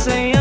saying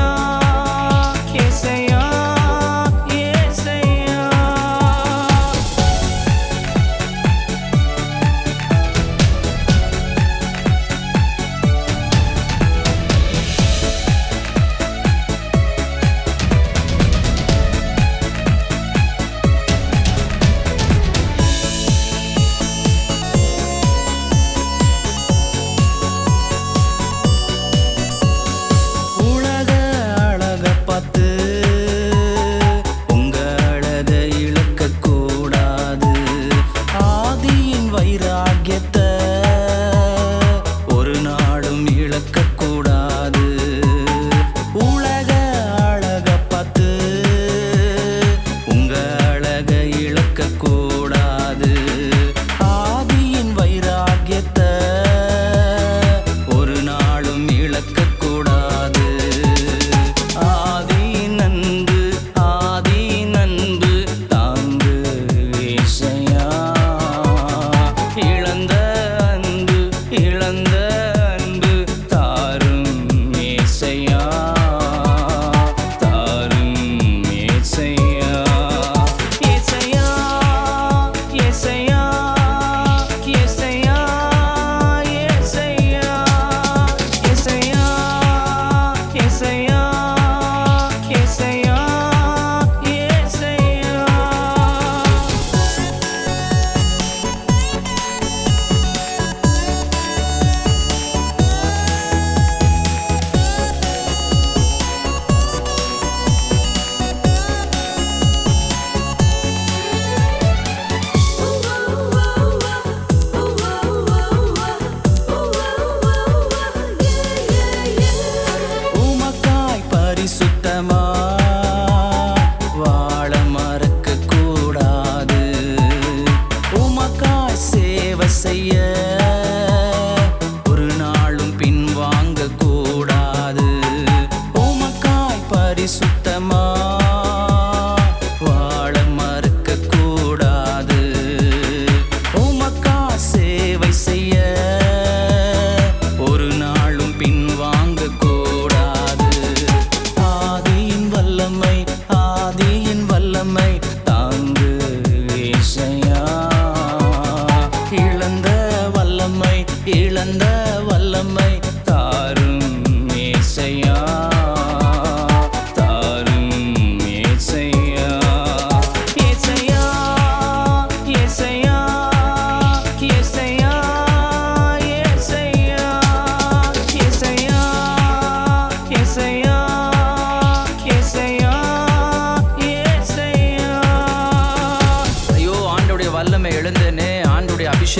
the moon.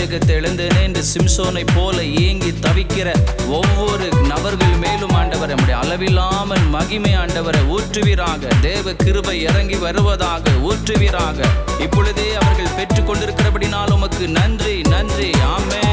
பிறகு அபிஷேகத்தை நின்று என்று சிம்சோனை போல ஏங்கி தவிக்கிற ஒவ்வொரு நபர்கள் மேலும் ஆண்டவர் நம்முடைய அளவில்லாமல் மகிமை ஆண்டவரை ஊற்றுவீராக. தேவ கிருபை இறங்கி வருவதாக ஊற்றுவீராக. இப்பொழுதே அவர்கள் பெற்றுக் கொண்டிருக்கிறபடினால் உமக்கு நன்றி நன்றி. ஆமே